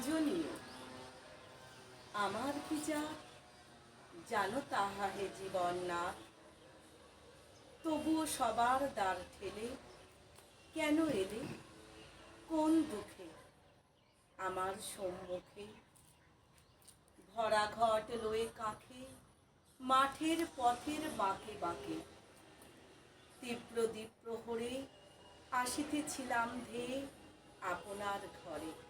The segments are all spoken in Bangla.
পূজনীয় আমার কি যা, জানো তাহা হে জীবন না। তবুও সবার দ্বার ঠেলে কেন এলে? কোন দুঃখে? আমার সম্মুখে। ভরা ঘট লয়ে কাঁখে, মাঠের পথের বাঁকে বাঁকে। তীব্র দ্বীপ প্রহরে আসিতেছিলাম ধেয়ে আপনার ঘরে।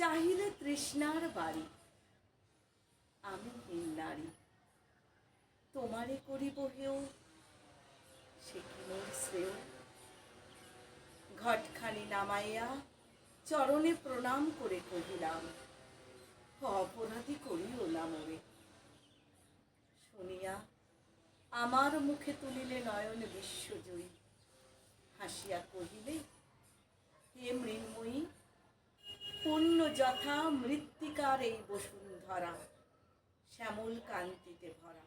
চাহিলে তৃষ্ণার বাড়ি। আমি হীন নারী তোমারে করিব হেও, সে কি মোর শ্রেয়? ঘটখানি নামাইয়া চরণে প্রণাম করে কহিলাম অপরাধী করিও না মোরে। শুনিয়া আমার মুখে তুলিলে নয়ন বিশ্বজয়ী যথা মৃত্তিকার এই বসুন্ধরা, শ্যামল কান্তিতে ভরা।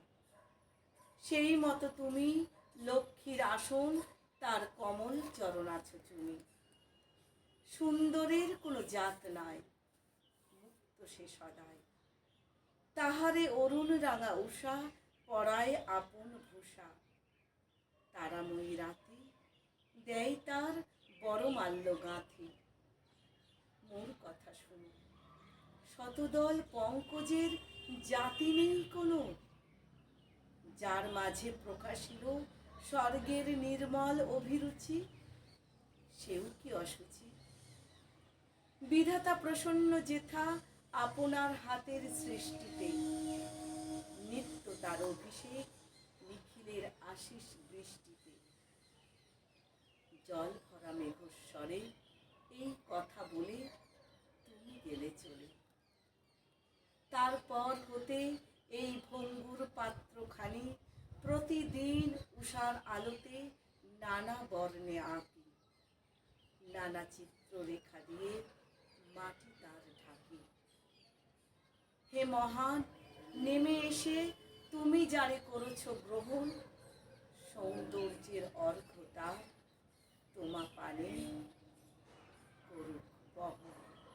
সেই মতো তুমি লক্ষ্মীর আসন, তার কমল চরণ আছো তুমি। সুন্দরের কোনো জাত নাই, মুক্ত সে সদায় তাহারে অরুণ রাঙা উষা, পরায় আপন ভূষা। তারাময়ী রাতে, দেয় তার বড় মাল্য গাঁথি। মোর কথা শুনো। শতদল পঙ্কজের জাতি নেই কোনো। যার মাঝে প্রকাশিল স্বর্গের নির্মল অভিরুচি, সেও কি অসুচি? বিধাতা প্রসন্ন যেথা আপনার হাতের সৃষ্টিতে। নিত্য তার অভিষেক নিখিলের আশিস বৃষ্টিতে জল ভরা মেঘস্বরে এই কথা বলে তারপর হতে এই ভঙ্গুর পাত্রখানি প্রতিদিন উষার আলোতে নানা বর্ণে আঁকি। নানা চিত্ররেখা দিয়ে মাটি তার ঢাকি। হে মহান, নেমে এসে তুমি যারে করেছ গ্রহণ, সৌন্দর্যের অর্ঘ্য তার